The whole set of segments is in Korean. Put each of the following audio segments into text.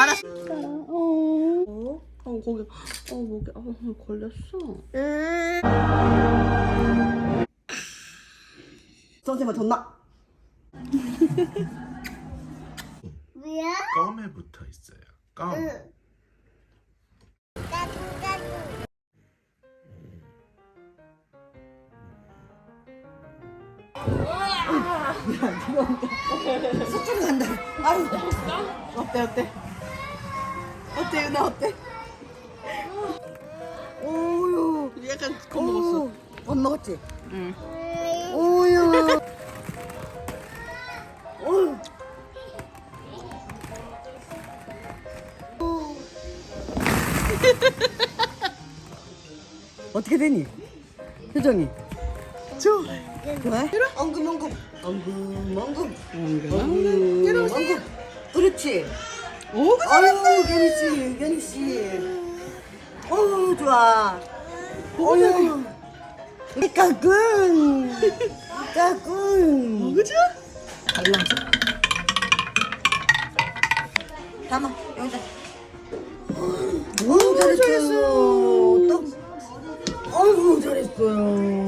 알았어. 어, 어, 거기, 어, 목에, 어, 걸렸어. 선생님 줬나? 뭐야? 껌에 붙어 있어요. 껌. 까꿍 까꿍. 수준 간다. 아유. 어때, 어때? 어때, 유나, 어때? 오유. 약간 겁 먹었어. 겁먹었지? 응. 오유. 어휴. 어떻게 되니? 표정이. 좋아. 좋아? 엉금, 엉금. 엉금, 엉금. 엉금. 엉금, 엉금. 그렇지. 오, 아유, 견희 씨, 견희 씨. 어우, 좋아. 어유. 까꿍. 까꿍. 그죠? 달라져. 담아, 여기다. 어우, 잘했어요. 또. 어이구, 잘했어요.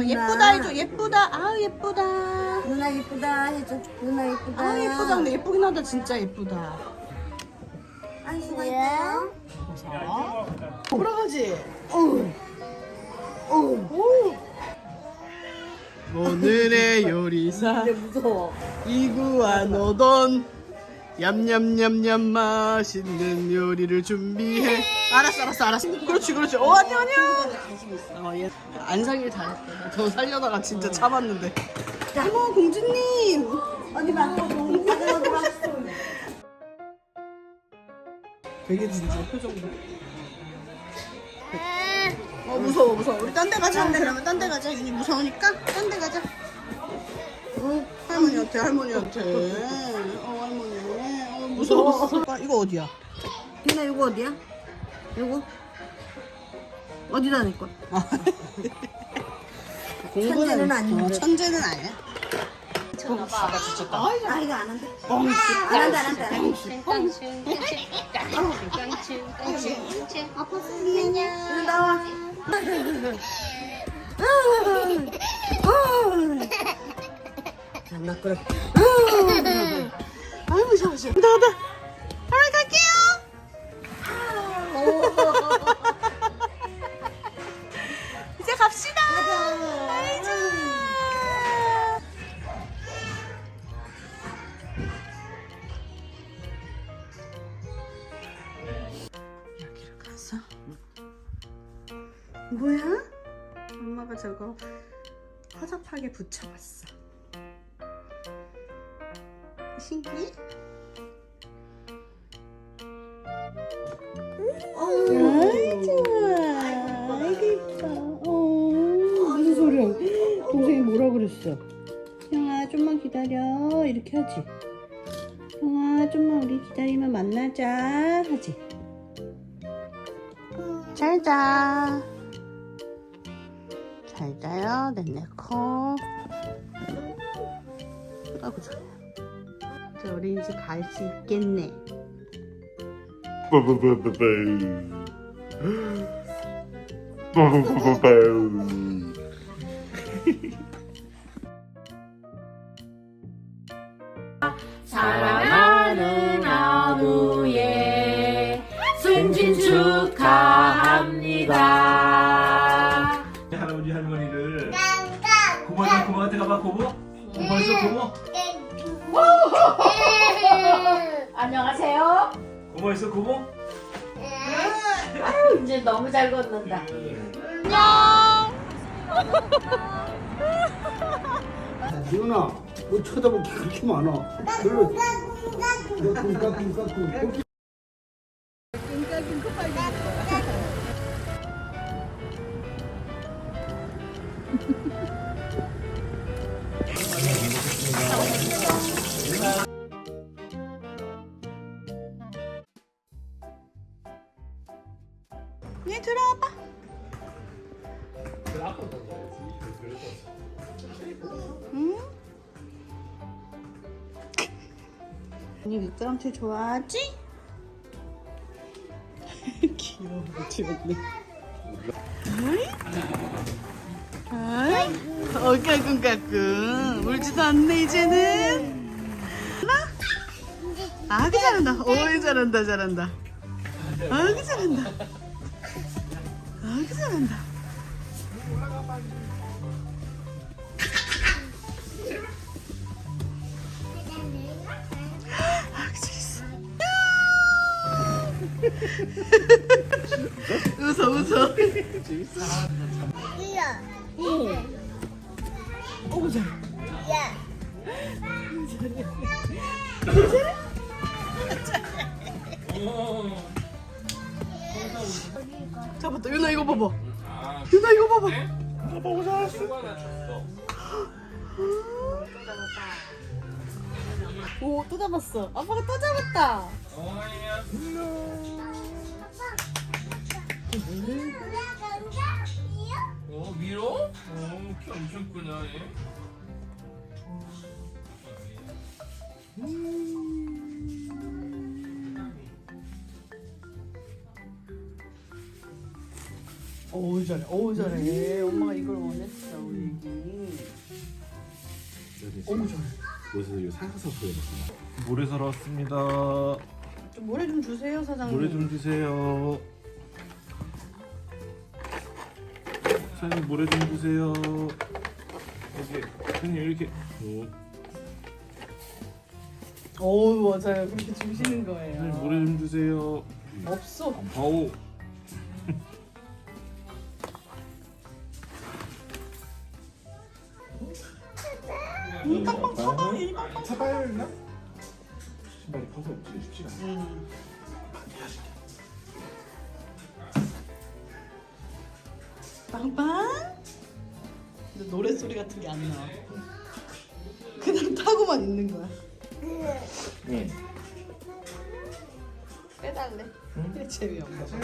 어, 어, 예쁘다 해줘, 예쁘다. 아우, 예쁘다. 누나 예쁘다 해줘. 누나 예쁘다. 아, 예쁘다. 근데 예쁘긴 하다. 진짜 예쁘다. 안 수가 있어요? 돌아가지? 어우. 어우. 오늘의 요리사 근데 무서워. 이구와 노돈 얌얌얌얌 맛있는 요리를 준비해. 알았어 알았어 알았어. 그렇지 그렇지. 어 아니야 아니야 어, 얘 안상일 잘했어 저 살려다가 진짜 참았는데. 어머 공주님. 어디 봐. 어디 봐. 되게 진짜 표정. 봐. 어 무서워 무서워. 우리 딴 데 가자. 그러면 딴 데 가자. 윤이 무서우니까 딴 데 가자. 어, 할머니한테 할머니한테. 어 할머니. 어 무서워 아, 이거 어디야 디나 이거 어디야? 이거? 어디다 낼 거야? 천재는 아닌데. 어, 천재는 아니야 아 이거 안 한대. 안 한대 안 한대. 안 한대. 디나 나와. 장난꾸러. 아유 무서워 무서워 나다 할머니 갈게요. 이제 갑시다. 아이고. 여기를 가서. 뭐야? 엄마가 저거 허접하게 붙여봤어 신기해? 아이 좋아. 아이고 이뻐. 어, 무슨 소리야? 동생이 뭐라 그랬어? 형아 좀만 기다려. 이렇게 하지. 형아 좀만 우리 기다리면 만나자. 하지. 잘 자. 잘 자요 네네코. 아이고 좋아 이제 이제 갈수 있겠네. 사랑하는 아무의 승진 축하합니다. 할아버지 할머니를. 고모한테 고모한테 가봐 고모 고모 있어 고모 안녕하세요. 고모 있어 고모 이제 너무 잘 걷는다. 지훈아, 뭐 쳐다볼 게 그렇게 많아. 별로. 너 꿍까꿍 까꿍. 얘 언니 미끄럼틀 좋아하지? 귀여워 찍었네 아이? 어 까꿍까꿍 울지도 않네 이제는. 하나? 아그 잘한다. 오이 잘한다 잘한다. 아그 잘한다. 아그 잘한다 웃어 웃어. 이야. 오. 잘해 야. 잡았다. 유나 이거 봐봐. 유나 이거 봐봐. 오또 잡았어. 아빠가 또 잡았다 어 위로? 어, 키 엄청 크다 얘. 오 잘해 오 잘해 엄마가 이걸 원했어 우리 애기 어머 잘해 그래서 이거 사서 보여줬습니다. 모래 사러 왔습니다. 좀 모래 좀 주세요 사장님 모래 좀 주세요. 사장님 모래 좀 주세요. 여기 사장님 이렇게. 오, 오 맞아요 그렇게 주시는 사장님 거예요 모래 좀 주세요. 없어 아우. 응 빵빵 얘 빵빵 했나? 신발이 커서 움직여 쉽지가 않아. 응. 빵빵? 근데 노래 소리 같은 게 안 나와. 그냥 타고만 있는 거야. 응. 빼달래? 그래 재미없어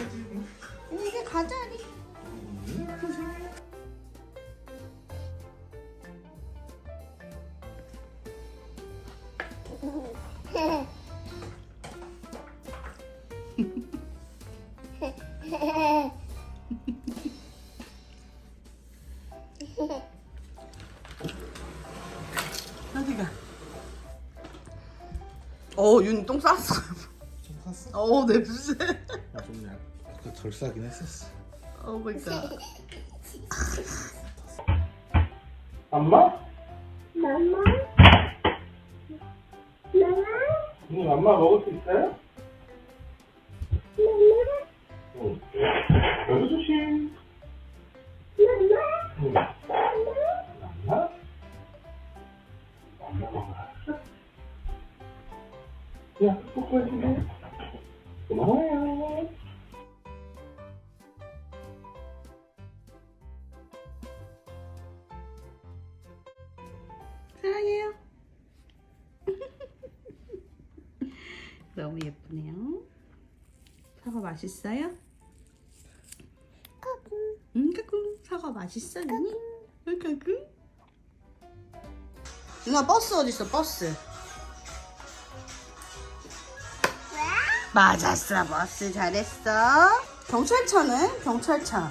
이게 가자리 어디가 어 윤이 똥 쌌어 좀 샀어? 어 냄새 아, 좀 약, 아까 덜 싸긴 했었어. 오 마이 갓 엄마? 마마. 마마. 응, 엄마 먹을 수 있어요? 맛있어요? 응, 까꿍. 사과 맛있어, 언니? 응, 까꿍. 누나 버스 어디 있어? 버스. 맞았어, 버스 잘했어. 경찰차는 경찰차.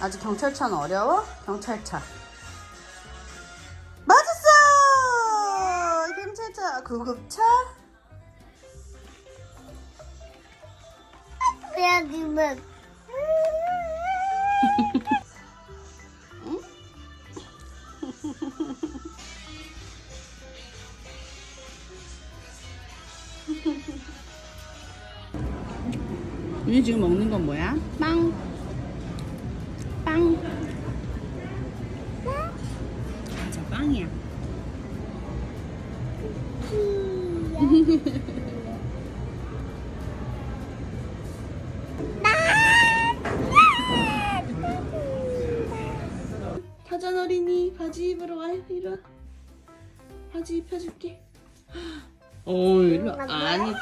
아직 경찰차는 어려워? 경찰차. 맞았어! 경찰차, 구급차? 여기만. 윤이 지금 먹는 건 뭐야? 빵. 빵.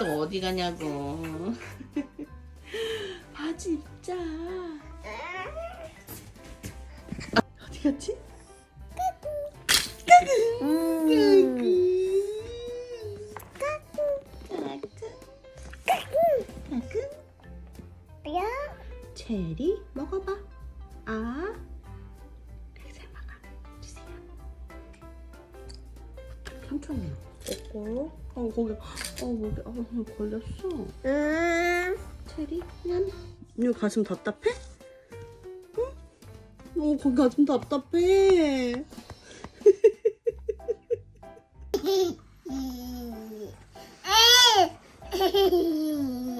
또 어디 가냐고. 바지 입자. 어디 갔지? 거기, 어, 거기, 어, 걸렸어. 음. 체리? 냥? 이거 가슴 답답해? 응? 어, 거기 가슴 답답해.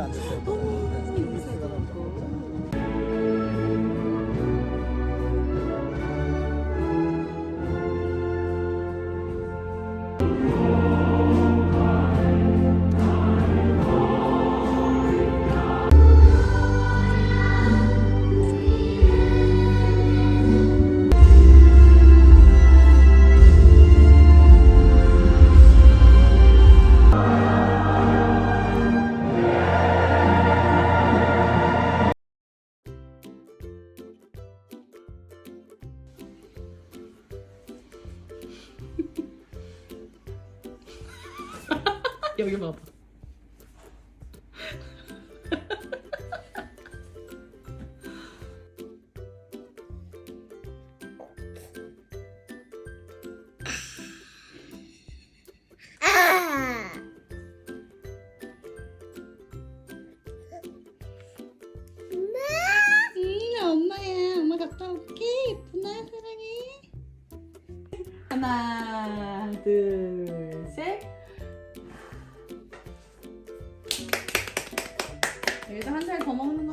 なんですよ。 여기 봐봐. 아. 응, 엄마야. 엄마 갔다 올게. 예쁘나, 사랑해. 하나, 둘,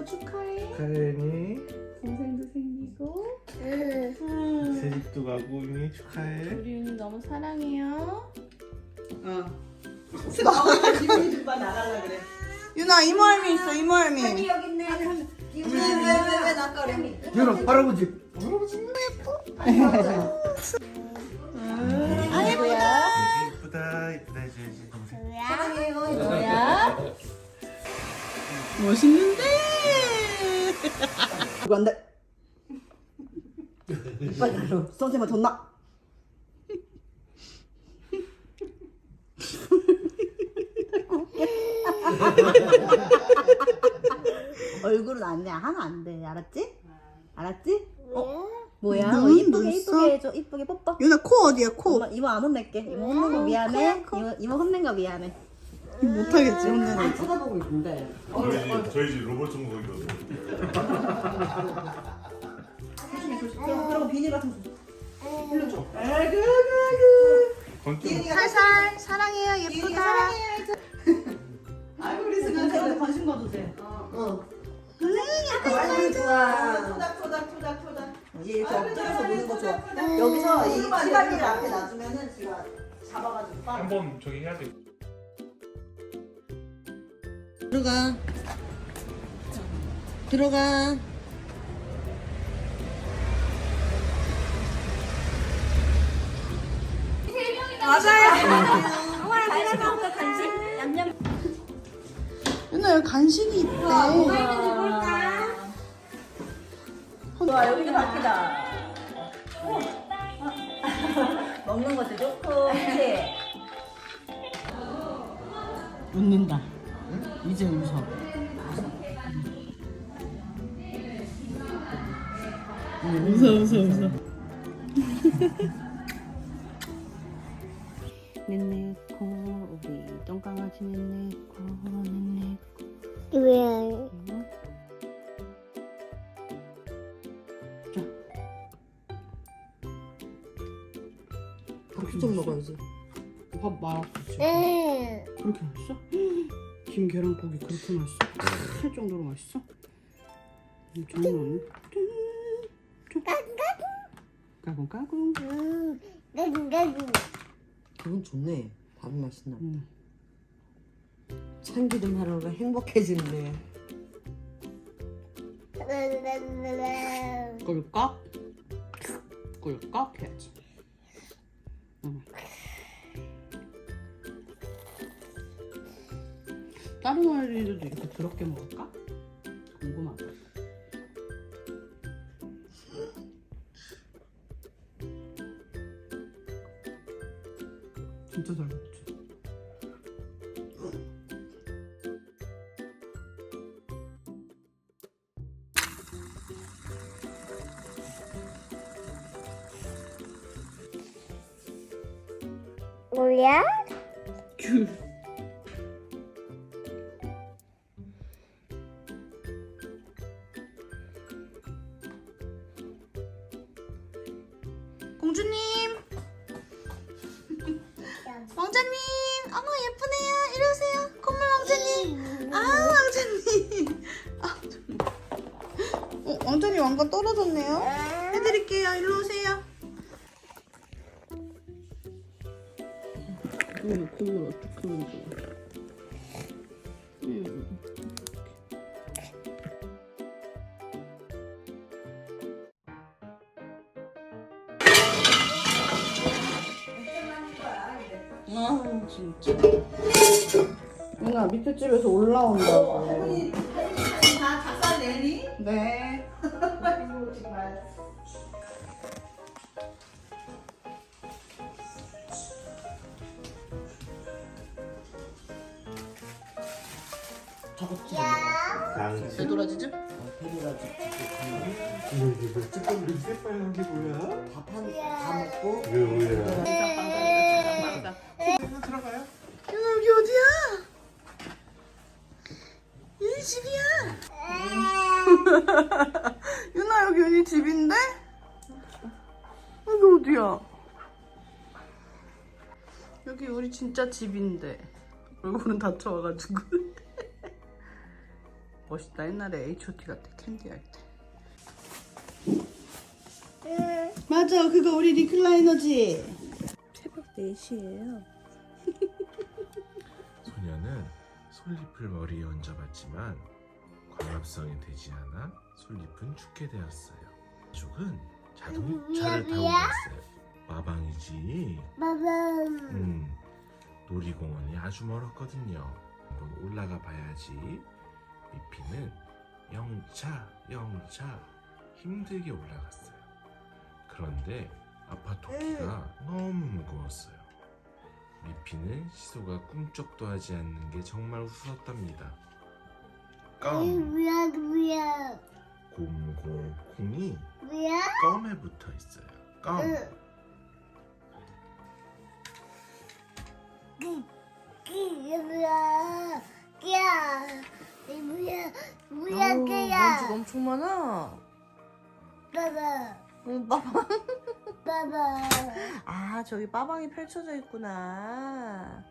축하해. 가연이 동생도 생기고. 새 집도 가고 이미 축하해. 우리 윤이 너무 사랑해요. 어. 윤아 이모 할미 있어 이모 할미. 여기 있네. 낯가려? 유나 할아버지 이쁘다 이쁘다 해줘야지 동생. 뭐야? 멋있는데. 이거 안 돼. 빨리 가려. 선생님한테 혼나. 얼굴은 아니야. 하면 안 돼. 알았지? 알았지? 어? 뭐야? 눈, 어, 이쁘게 눈 이쁘게 써? 해줘. 이쁘게 뽀뽀. 윤아 코 어디야 코? 엄마 이모 안 혼낼게. 이모 혼낸 거 미안해. 이모 이모 혼낸 거 미안해. 못하겠지 혼내는. 쳐다보고 있는데. 저희 집 저희 집 로봇 전공이거든. 그리고 비닐 같은 거. 건좀 살살 사랑해요 예쁘다. 아이고 우리 승현 관심 가주세요. 어. 아이고 좋아. 토닥 토닥 토닥 토닥. 얘 엎드려서 노는 거 좋아. 여기서 이 시간이를 앞에 놔주면은 지가 잡아가지고 빨아. 한번 저기 해야 돼. 들어가. 들어가. 여기 간식이 있대. 좋아 여기도 바뀌다. 먹는 것도 좋고, 그치? 웃는다. 이제 웃어. 웃어 웃어 웃어. 네네코 우리 똥강아지 네네코 네네코 왜? 좀 먹어야지. 밥 응. 그렇게 맛있어? 김 계란국이 그렇게 맛있어? 할 정도로 맛있어? 음, 장난 아니야 까꿍 까꿍 응. 가구 가구. 기분 좋네. 밥이 맛있나. 응. 참기름 하루가 행복해지네. 꿀꺽 꿀꺽 해야지 응. 다른 어린이들도 이렇게 더럽게 먹을까? 궁금하다. 진짜 잘 먹지. 뭐야? 귤. 진짜. 누나 밑에 집에서 올라온다고. 다 작살 내니? 네. 아이고 정말. 작업지. 당신 되돌아지죠? 배려가지고 이거 이게 뭐 찌꺼기 새빨간 게 뭐야? 밥한다 먹고 이게 뭐야? 진짜 집인데 얼굴은 다쳐와가지고 멋있다 옛날에 H.O.T 같아 캔디 할 때. 맞아 그거 우리 리클라이너지. 새벽 4시에요. 소녀는 솔잎을 머리에 얹어봤지만 광합성이 되지 않아 솔잎은 죽게 되었어요. 가족은 자동차를 타고 갔어요. 마방이지. 빠밤. 음, 놀이공원이 아주 멀었거든요. 한번 올라가 봐야지. 미피는 영차, 영차 힘들게 올라갔어요. 그런데 아파 토끼가 너무 무거웠어요. 미피는 시소가 꿈쩍도 하지 않는 게 정말 웃었답니다. 이 껌, 뭐야 뭐야 곰곰, 콩이 뭐야? 껌에 붙어 있어요. 껌. 이 뭐야? 끼야. 이 뭐야? 뭐야 아우, 끼야? 먼지가 엄청 많아 빠밤. 응, 빠방 빠밤. 아 저기 빠방이 펼쳐져 있구나